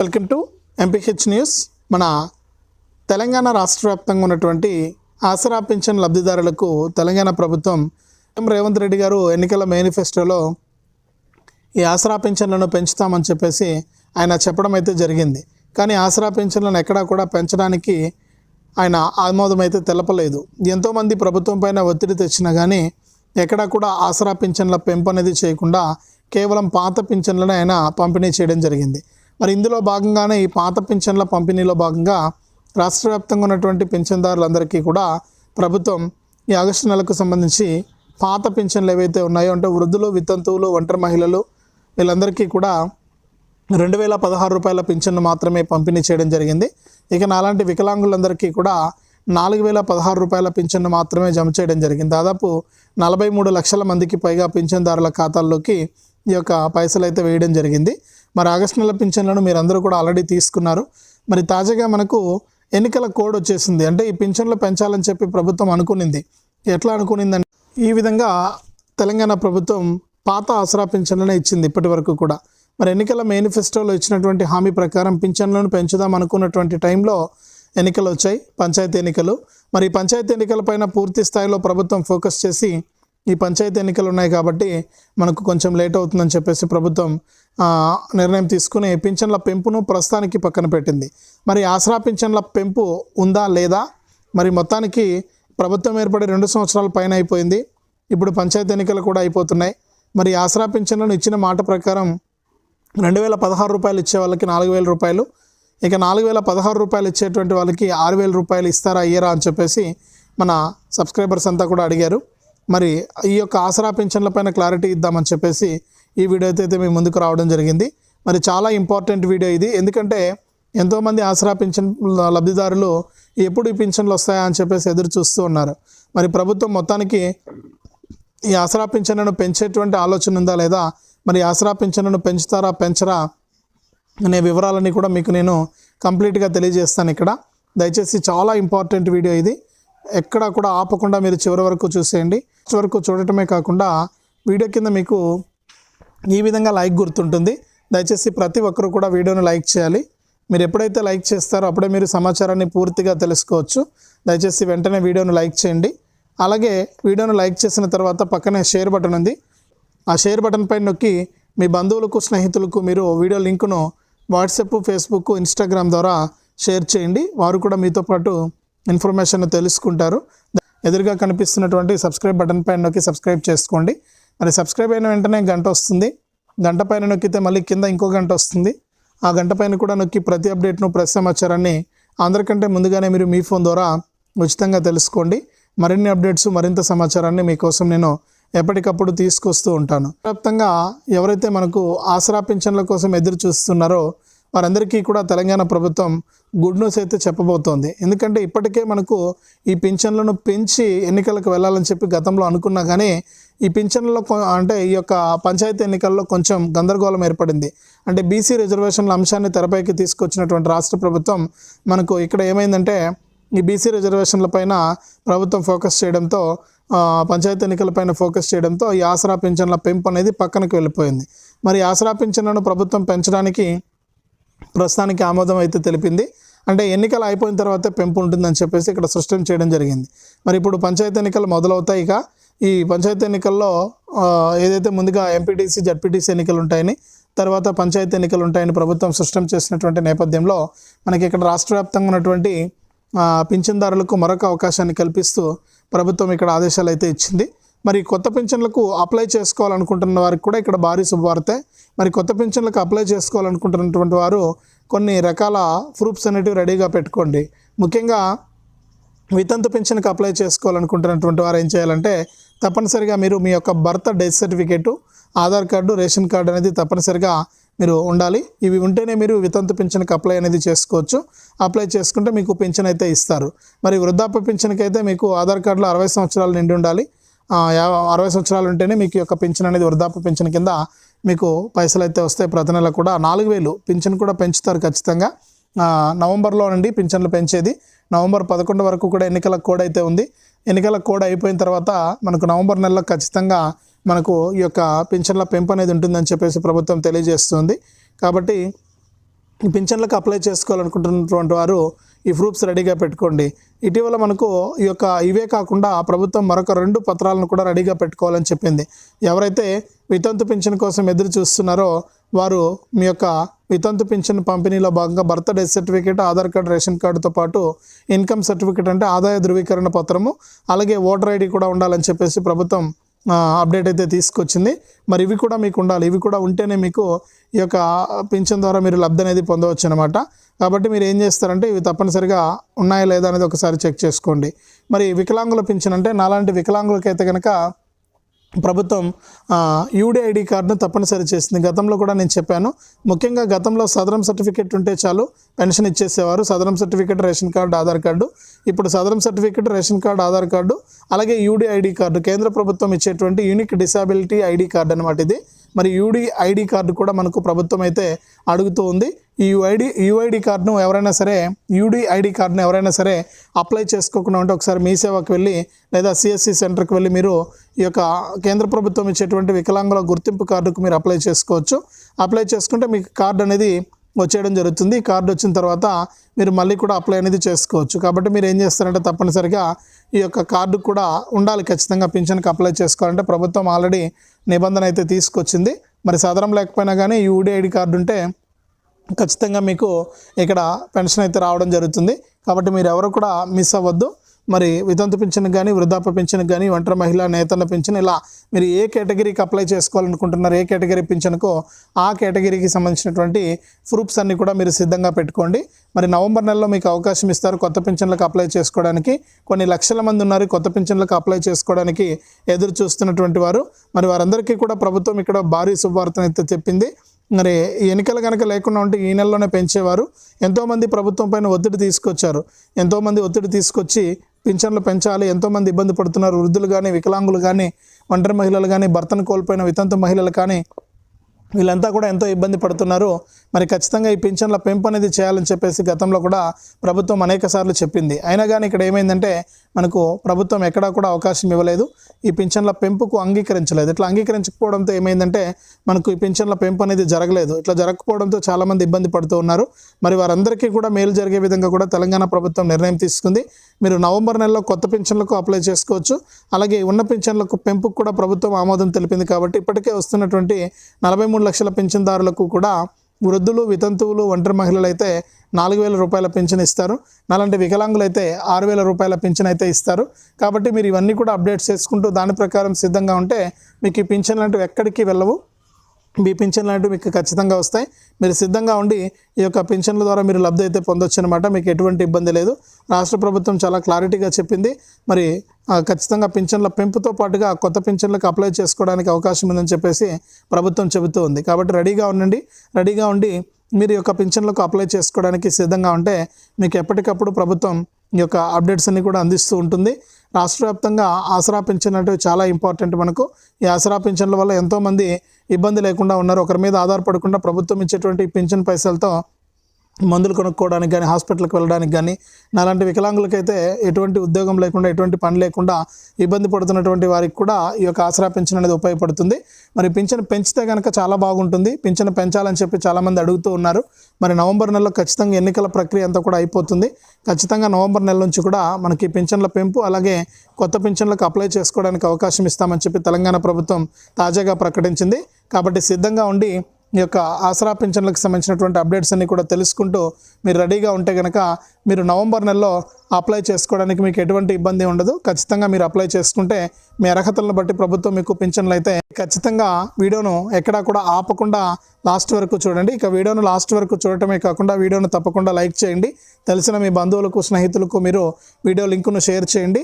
Welcome to MPH news మన తెలంగాణ రాష్ట్ర వ్యాప్తంగా ఉన్నటువంటి ఆసరా పింఛన్ లబ్ధిదారులకు తెలంగాణ ప్రభుత్వం ఎం రేవంత్ రెడ్డి గారు ఎన్నికల మేనిఫెస్టోలో ఈ ఆసరా పింఛన్లను పెంచుతామని చెప్పేసి ఆయన చెప్పడం అయితే జరిగింది. కానీ ఆసరా పింఛన్లను ఎక్కడా కూడా పెంచడానికి ఆయన ఆమోదం అయితే తెలపలేదు. ఎంతోమంది ప్రభుత్వం పైన ఒత్తిడి తెచ్చినా కానీ ఎక్కడా కూడా ఆసరా పింఛన్ల పెంపు అనేది చేయకుండా కేవలం పాత పింఛన్లను ఆయన పంపిణీ చేయడం జరిగింది. మరి ఇందులో భాగంగానే ఈ పాత పింఛన్ల పంపిణీలో భాగంగా రాష్ట్ర వ్యాప్తంగా ఉన్నటువంటి పింఛన్దారులందరికీ కూడా ప్రభుత్వం ఈ ఆగస్టు నెలకు సంబంధించి పాత పింఛన్లు ఏవైతే ఉన్నాయో అంటే వృద్ధులు వితంతువులు ఒంటరి మహిళలు వీళ్ళందరికీ కూడా రెండు వేల పదహారు రూపాయల పింఛన్ను మాత్రమే పంపిణీ చేయడం జరిగింది. ఇక నాలాంటి వికలాంగులందరికీ కూడా నాలుగు వేల పదహారు రూపాయల పింఛన్ను మాత్రమే జమ చేయడం జరిగింది. దాదాపు నలభై మూడు లక్షల మందికి పైగా పింఛన్దారుల ఖాతాల్లోకి ఈ యొక్క పైసలు అయితే వేయడం జరిగింది. మరి ఆగస్టు నెల పింఛన్లను మీరు అందరూ కూడా ఆల్రెడీ తీసుకున్నారు. మరి తాజాగా మనకు ఎన్నికల కోడ్ వచ్చేసింది. అంటే ఈ పింఛన్లు పెంచాలని చెప్పి ప్రభుత్వం అనుకునింది. ఎట్లా అనుకునిందంటే ఈ విధంగా తెలంగాణ ప్రభుత్వం పాత ఆసరా పింఛన్లనే ఇచ్చింది ఇప్పటి వరకు కూడా. మరి ఎన్నికల మేనిఫెస్టోలో ఇచ్చినటువంటి హామీ ప్రకారం పింఛన్లను పెంచుదాం అనుకున్నటువంటి టైంలో ఎన్నికలు వచ్చాయి పంచాయతీ ఎన్నికలు. మరి ఈ పంచాయతీ ఎన్నికలపైన పూర్తి స్థాయిలో ప్రభుత్వం ఫోకస్ చేసి ఈ పంచాయతీ ఎన్నికలు ఉన్నాయి కాబట్టి మనకు కొంచెం లేట్ అవుతుందని చెప్పేసి ప్రభుత్వం నిర్ణయం తీసుకుని పింఛన్ల పెంపును ప్రస్తుతానికి పక్కన పెట్టింది. మరి ఆసరా పింఛన్ల పెంపు ఉందా లేదా? మరి మొత్తానికి ప్రభుత్వం ఏర్పడి రెండు సంవత్సరాల పైన అయిపోయింది. ఇప్పుడు పంచాయతీ ఎన్నికలు కూడా అయిపోతున్నాయి. మరి ఆసరా పింఛన్లను ఇచ్చిన మాట ప్రకారం రెండు వేల పదహారు రూపాయలు ఇచ్చే వాళ్ళకి నాలుగు వేల రూపాయలు ఇక నాలుగు వేల పదహారు రూపాయలు ఇచ్చేటువంటి వాళ్ళకి ఆరు వేల రూపాయలు ఇస్తారా ఇయ్యరా అని చెప్పేసి మన సబ్స్క్రైబర్స్ అంతా కూడా అడిగారు. మరి ఈ యొక్క ఆసరా పింఛన్లపైన క్లారిటీ ఇద్దామని చెప్పేసి ఈ వీడియో అయితే మీ ముందుకు రావడం జరిగింది. మరి చాలా ఇంపార్టెంట్ వీడియో ఇది. ఎందుకంటే ఎంతోమంది ఆసరా పింఛన్ లబ్ధిదారులు ఎప్పుడు ఈ పింఛన్లు వస్తాయా అని చెప్పేసి ఎదురు చూస్తూ ఉన్నారు. మరి ప్రభుత్వం మొత్తానికి ఈ ఆసరా పింఛన్లను పెంచేటువంటి ఆలోచన ఉందా లేదా? మరి ఆసరా పింఛన్లను పెంచుతారా పెంచరా అనే వివరాలన్నీ కూడా మీకు నేను కంప్లీట్గా తెలియజేస్తాను ఇక్కడ. దయచేసి చాలా ఇంపార్టెంట్ వీడియో ఇది. ఎక్కడా కూడా ఆపకుండా మీరు చివరి వరకు చూసేయండి. చివరి వరకు చూడటమే కాకుండా వీడియో కింద మీకు ఈ విధంగా లైక్ గుర్తుంటుంది. దయచేసి ప్రతి ఒక్కరు కూడా వీడియోను లైక్ చేయాలి. మీరు ఎప్పుడైతే లైక్ చేస్తారో అప్పుడే మీరు సమాచారాన్ని పూర్తిగా తెలుసుకోవచ్చు. దయచేసి వెంటనే వీడియోను లైక్ చేయండి. అలాగే వీడియోను లైక్ చేసిన తర్వాత పక్కనే షేర్ బటన్ ఉంది. ఆ షేర్ బటన్ పైన నొక్కి మీ బంధువులకు స్నేహితులకు మీరు వీడియో లింకును వాట్సాప్ ఫేస్బుక్ ఇన్స్టాగ్రామ్ ద్వారా షేర్ చేయండి. వారు కూడా మీతో పాటు ఇన్ఫర్మేషన్ తెలుసుకుంటారు. ఎదురుగా కనిపిస్తున్నటువంటి సబ్స్క్రైబ్ బటన్ పైన నొక్కి సబ్స్క్రైబ్ చేసుకోండి. మరి సబ్స్క్రైబ్ అయిన వెంటనే గంట వస్తుంది. గంట పైన నొక్కితే మళ్ళీ కింద ఇంకో గంట వస్తుంది. ఆ గంట పైన కూడా నొక్కి ప్రతి అప్డేట్ను ప్రతి సమాచారాన్ని అందరికంటే ముందుగానే మీరు మీ ఫోన్ ద్వారా ఉచితంగా తెలుసుకోండి. మరిన్ని అప్డేట్స్ మరింత సమాచారాన్ని మీకోసం నేను ఎప్పటికప్పుడు తీసుకొస్తూ ఉంటాను. వ్యాప్తంగా ఎవరైతే మనకు ఆసరా పింఛన్ల కోసం ఎదురు చూస్తున్నారో వారందరికీ కూడా తెలంగాణ ప్రభుత్వం గుడ్ న్యూస్ అయితే చెప్పబోతోంది. ఎందుకంటే ఇప్పటికే మనకు ఈ పింఛన్లను పెంచి ఎన్నికలకు వెళ్ళాలని చెప్పి గతంలో అనుకున్నా కానీ ఈ పింఛన్లలో అంటే ఈ యొక్క పంచాయతీ ఎన్నికల్లో కొంచెం గందరగోళం ఏర్పడింది. అంటే బీసీ రిజర్వేషన్ల అంశాన్ని తెరపైకి తీసుకొచ్చినటువంటి రాష్ట్ర ప్రభుత్వం మనకు ఇక్కడ ఏమైందంటే ఈ బీసీ రిజర్వేషన్ల పైన ప్రభుత్వం ఫోకస్ చేయడంతో పంచాయతీ ఎన్నికలపైన ఫోకస్ చేయడంతో ఈ ఆసరా పింఛన్ల పెంపు అనేది పక్కనకి వెళ్ళిపోయింది. మరి ఆసరా పింఛన్లను ప్రభుత్వం పెంచడానికి ప్రస్తుతానికి ఆమోదం అయితే తెలిపింది. అంటే ఎన్నికలు అయిపోయిన తర్వాత పెంపు ఉంటుందని చెప్పేసి ఇక్కడ స్పష్టం చేయడం జరిగింది. మరి ఇప్పుడు పంచాయతీ ఎన్నికలు మొదలవుతాయి ఇక. ఈ పంచాయతీ ఎన్నికల్లో ఏదైతే ముందుగా ఎంపీటీసీ జడ్పీటీసీ ఎన్నికలు ఉంటాయని తర్వాత పంచాయతీ ఎన్నికలు ఉంటాయని ప్రభుత్వం సృష్టం చేసినటువంటి నేపథ్యంలో మనకి ఇక్కడ రాష్ట్ర వ్యాప్తంగా ఉన్నటువంటి పింఛన్దారులకు మరొక అవకాశాన్ని కల్పిస్తూ ప్రభుత్వం ఇక్కడ ఆదేశాలు అయితే ఇచ్చింది. మరి కొత్త పెన్షన్లకు అప్లై చేసుకోవాలనుకుంటున్న వారికి కూడా ఇక్కడ భారీ శుభవార్తే. మరి కొత్త పెన్షన్లకు అప్లై చేసుకోవాలనుకుంటున్నటువంటి వారు కొన్ని రకాల ప్రూఫ్స్ అనేటివి రెడీగా పెట్టుకోండి. ముఖ్యంగా వితంతు పెన్షన్కి అప్లై చేసుకోవాలనుకుంటున్నటువంటి వారు ఏం చేయాలంటే తప్పనిసరిగా మీరు మీ యొక్క birth death certificate Aadhaar card ration card అనేది తప్పనిసరిగా మీరు ఉండాలి. ఇవి ఉంటేనే మీరు వితంతు పెన్షన్కి అప్లై అనేది చేసుకోవచ్చు. అప్లై చేసుకుంటే మీకు పెన్షన్ అయితే ఇస్తారు. మరి వృద్ధాప్య పెన్షన్కి అయితే మీకు ఆధార్ కార్డులో అరవై సంవత్సరాలు నిండి ఉండాలి. అరవై సంవత్సరాలు ఉంటేనే మీకు యొక్క పెన్షన్ అనేది వృద్ధాప్య పెన్షన్ కింద మీకు పైసలు అయితే వస్తాయి ప్రతి నెల కూడా. నాలుగు వేలు పింఛన్ కూడా పెంచుతారు ఖచ్చితంగా. నవంబర్లో నుండి పింఛన్లు పెంచేది నవంబర్ పదకొండు వరకు కూడా ఎన్నికల కోడ్ అయితే ఉంది. ఎన్నికల కోడ్ అయిపోయిన తర్వాత మనకు నవంబర్ నెలలో ఖచ్చితంగా మనకు ఈ యొక్క పింఛన్ల పెంపు అనేది ఉంటుందని చెప్పేసి ప్రభుత్వం తెలియజేస్తుంది. కాబట్టి పింఛన్లకు అప్లై చేసుకోవాలనుకుంటున్నటువంటి వారు ఈ ప్రూఫ్స్ రెడీగా పెట్టుకోండి. ఇటీవల మనకు ఈ యొక్క ఇవే కాకుండా ప్రభుత్వం మరొక రెండు పత్రాలను కూడా రెడీగా పెట్టుకోవాలని చెప్పింది. ఎవరైతే వితంతు పింఛన్ కోసం ఎదురు చూస్తున్నారో వారు మీ యొక్క వితంతు పింఛన్ పంపిణీలో భాగంగా birth death certificate Aadhaar card ration కార్డుతో పాటు ఇన్కమ్ సర్టిఫికేట్ అంటే ఆదాయ ధృవీకరణ పత్రము అలాగే ఓటర్ ఐడి కూడా ఉండాలని చెప్పేసి ప్రభుత్వం అప్డేట్ అయితే తీసుకొచ్చింది. మరి ఇవి కూడా మీకు ఉండాలి. ఇవి కూడా ఉంటేనే మీకు ఈ యొక్క పింఛన్ ద్వారా మీరు లబ్ధి అనేది పొందవచ్చు అనమాట కాబట్టి మీరు ఏం చేస్తారంటే ఇవి తప్పనిసరిగా ఉన్నాయా లేదా అనేది ఒకసారి చెక్ చేసుకోండి. మరి వికలాంగుల పింఛన్ అంటే నాలాంటి వికలాంగులకైతే కనుక ప్రభుత్వం యూడీ ఐడి కార్డును తప్పనిసరి చేసింది. గతంలో కూడా నేను చెప్పాను ముఖ్యంగా గతంలో సదరం సర్టిఫికేట్ ఉంటే చాలు pension ఇచ్చేసేవారు. Sadaram certificate ration card Aadhaar card. ఇప్పుడు Sadaram certificate ration card Aadhaar card అలాగే యూడి ఐడి కార్డు కేంద్ర ప్రభుత్వం ఇచ్చేటువంటి యూనిక్ డిసాబిలిటీ ఐడి కార్డు అనమాట ఇది. మరి యూడి ఐడి కార్డు కూడా మనకు ప్రభుత్వం అయితే అడుగుతూ ఉంది. ఈ యూఐడి యూఐడి కార్డును ఎవరైనా సరే యూడి ఐడి కార్డును ఎవరైనా సరే అప్లై చేసుకోకుండా ఉంటే ఒకసారి మీ సేవకు వెళ్ళి లేదా సిఎస్సి సెంటర్కి వెళ్ళి మీరు ఈ యొక్క కేంద్ర ప్రభుత్వం ఇచ్చేటువంటి వికలాంగుల గుర్తింపు కార్డుకు మీరు అప్లై చేసుకోవచ్చు. అప్లై చేసుకుంటే మీకు కార్డు అనేది వచ్చేయడం జరుగుతుంది. కార్డు వచ్చిన తర్వాత మీరు మళ్ళీ కూడా అప్లై అనేది చేసుకోవచ్చు. కాబట్టి మీరు ఏం చేస్తారంటే తప్పనిసరిగా ఈ యొక్క కార్డు కూడా ఉండాలి ఖచ్చితంగా. పింఛన్కి అప్లై చేసుకోవాలంటే ప్రభుత్వం ఆల్రెడీ నిబంధన అయితే తీసుకొచ్చింది. మరి సదరం లేకపోయినా కానీ యూడీ ఐడి కార్డు ఉంటే ఖచ్చితంగా మీకు ఇక్కడ పెన్షన్ అయితే రావడం జరుగుతుంది. కాబట్టి మీరు ఎవరు కూడా మిస్ అవ్వద్దు. మరి వితంతు పింఛన్ కానీ వృద్ధాప్య పింఛన్ కానీ ఒంటరి మహిళా నేతల పింఛన్ ఇలా మీరు ఏ కేటగిరీకి అప్లై చేసుకోవాలనుకుంటున్నారు ఏ కేటగిరీ పింఛన్కో ఆ కేటగిరీకి సంబంధించినటువంటి ప్రూఫ్స్ అన్నీ కూడా మీరు సిద్ధంగా పెట్టుకోండి. మరి నవంబర్ నెలలో మీకు అవకాశం ఇస్తారు కొత్త పింఛన్లకు అప్లై చేసుకోవడానికి. కొన్ని లక్షల మంది ఉన్నారు కొత్త పింఛన్లకు అప్లై చేసుకోవడానికి ఎదురు చూస్తున్నటువంటి వారు. మరి వారందరికీ కూడా ప్రభుత్వం ఇక్కడ భారీ శుభవార్తను అయితే చెప్పింది. మరి ఎన్నికలు కనుక లేకుండా ఉంటే ఈ నెలలోనే పెంచేవారు. ఎంతోమంది ప్రభుత్వం పైన ఒత్తిడి తీసుకొచ్చారు. ఎంతోమంది ఒత్తిడి తీసుకొచ్చి పింఛన్లు పెంచాలి. ఎంతోమంది ఇబ్బంది పడుతున్నారు. వృద్ధులు కానీ వికలాంగులు కానీ ఒంటరి మహిళలు కానీ భర్తను కోల్పోయిన వితంతు మహిళలు కానీ వీళ్ళంతా కూడా ఎంతో ఇబ్బంది పడుతున్నారు. మరి ఖచ్చితంగా ఈ పింఛన్ల పెంపు అనేది చేయాలని చెప్పేసి గతంలో కూడా ప్రభుత్వం అనేక సార్లు చెప్పింది. అయినా కానీ ఇక్కడ ఏమైందంటే మనకు ప్రభుత్వం ఎక్కడా కూడా అవకాశం ఇవ్వలేదు. ఈ పింఛన్ల పెంపుకు అంగీకరించలేదు. ఇట్లా అంగీకరించకపోవడంతో ఏమైందంటే మనకు ఈ పింఛన్ల పెంపు అనేది జరగలేదు. ఇట్లా జరగకపోవడంతో చాలామంది ఇబ్బంది పడుతూ ఉన్నారు. మరి వారందరికీ కూడా మేలు జరిగే విధంగా కూడా తెలంగాణ ప్రభుత్వం నిర్ణయం తీసుకుంది. మీరు నవంబర్ నెలలో కొత్త పింఛన్లకు అప్లై చేసుకోవచ్చు. అలాగే ఉన్న పింఛన్లకు పెంపుకు కూడా ప్రభుత్వం ఆమోదం తెలిపింది కాబట్టి ఇప్పటికే వస్తున్నటువంటి నలభై మూడు మూడు లక్షల పింఛన్దారులకు కూడా వృద్ధులు వితంతువులు ఒంటరి మహిళలు అయితే నాలుగు వేల రూపాయల పెన్షన్ ఇస్తారు. అలాంటి వికలాంగులు అయితే ఆరు వేల రూపాయల పెన్షన్ అయితే ఇస్తారు. కాబట్టి మీరు ఇవన్నీ కూడా అప్డేట్స్ చేసుకుంటూ దాని ప్రకారం సిద్ధంగా ఉంటే మీకు ఈ పింఛన్ లాంటివి ఎక్కడికి వెళ్ళవు. మీ పింఛన్ లాంటివి మీకు ఖచ్చితంగా వస్తాయి. మీరు సిద్ధంగా ఉండి ఈ యొక్క పింఛన్ల ద్వారా మీరు లబ్ధి అయితే పొందొచ్చు అనమాట మీకు ఎటువంటి ఇబ్బంది లేదు. రాష్ట్ర ప్రభుత్వం చాలా క్లారిటీగా చెప్పింది. మరి ఖచ్చితంగా పింఛన్ల పెంపుతో పాటుగా కొత్త పింఛన్లకు అప్లై చేసుకోవడానికి అవకాశం ఉందని చెప్పేసి ప్రభుత్వం చెబుతూ ఉంది. కాబట్టి రెడీగా ఉండండి. రెడీగా ఉండి మీరు యొక్క పింఛన్లకు అప్లై చేసుకోవడానికి సిద్ధంగా ఉంటే మీకు ఎప్పటికప్పుడు ప్రభుత్వం ఈ యొక్క అప్డేట్స్ అన్ని కూడా అందిస్తూ ఉంటుంది. రాష్ట్ర వ్యాప్తంగా ఆసరా పెన్షన్ అంటే చాలా ఇంపార్టెంట్ మనకు. ఈ ఆసరా పెన్షన్ల వల్ల ఎంతోమంది ఇబ్బంది లేకుండా ఉన్నారు. ఒకరి మీద ఆధారపడకుండా ప్రభుత్వం ఇచ్చేటువంటి పెన్షన్ పైసలతో మందులు కొనుక్కోవడానికి కానీ హాస్పిటల్కి వెళ్ళడానికి కానీ అలాంటి వికలాంగులకైతే ఎటువంటి ఉద్యోగం లేకుండా ఎటువంటి పని లేకుండా ఇబ్బంది పడుతున్నటువంటి వారికి కూడా ఈ యొక్క ఆసరా పెన్షన్ అనేది ఉపయోగపడుతుంది. మరి పింఛన్ పెంచితే కనుక చాలా బాగుంటుంది. పింఛన్ పెంచాలని చెప్పి చాలామంది అడుగుతూ ఉన్నారు. మరి నవంబర్ నెలలో ఖచ్చితంగా ఎన్నికల ప్రక్రియ అంతా కూడా అయిపోతుంది. ఖచ్చితంగా నవంబర్ నెల నుంచి కూడా మనకి పింఛన్ల పెంపు అలాగే కొత్త పింఛన్లకు అప్లై చేసుకోవడానికి అవకాశం ఇస్తామని చెప్పి తెలంగాణ ప్రభుత్వం తాజాగా ప్రకటించింది. కాబట్టి సిద్ధంగా ఉండి ఈ యొక్క ఆసరా పింఛన్లకు సంబంధించినటువంటి అప్డేట్స్ అన్ని కూడా తెలుసుకుంటూ మీరు రెడీగా ఉంటే కనుక మీరు నవంబర్ నెలలో అప్లై చేసుకోవడానికి మీకు ఎటువంటి ఇబ్బంది ఉండదు. ఖచ్చితంగా మీరు అప్లై చేసుకుంటే మీ అర్హతలను బట్టి ప్రభుత్వం మీకు పింఛన్లు అయితే ఖచ్చితంగా వీడియోను ఎక్కడా కూడా ఆపకుండా లాస్ట్ వరకు చూడండి. ఇక వీడియోను లాస్ట్ వరకు చూడటమే కాకుండా వీడియోను తప్పకుండా లైక్ చేయండి. తెలిసిన మీ బంధువులకు స్నేహితులకు మీరు వీడియో లింకును షేర్ చేయండి.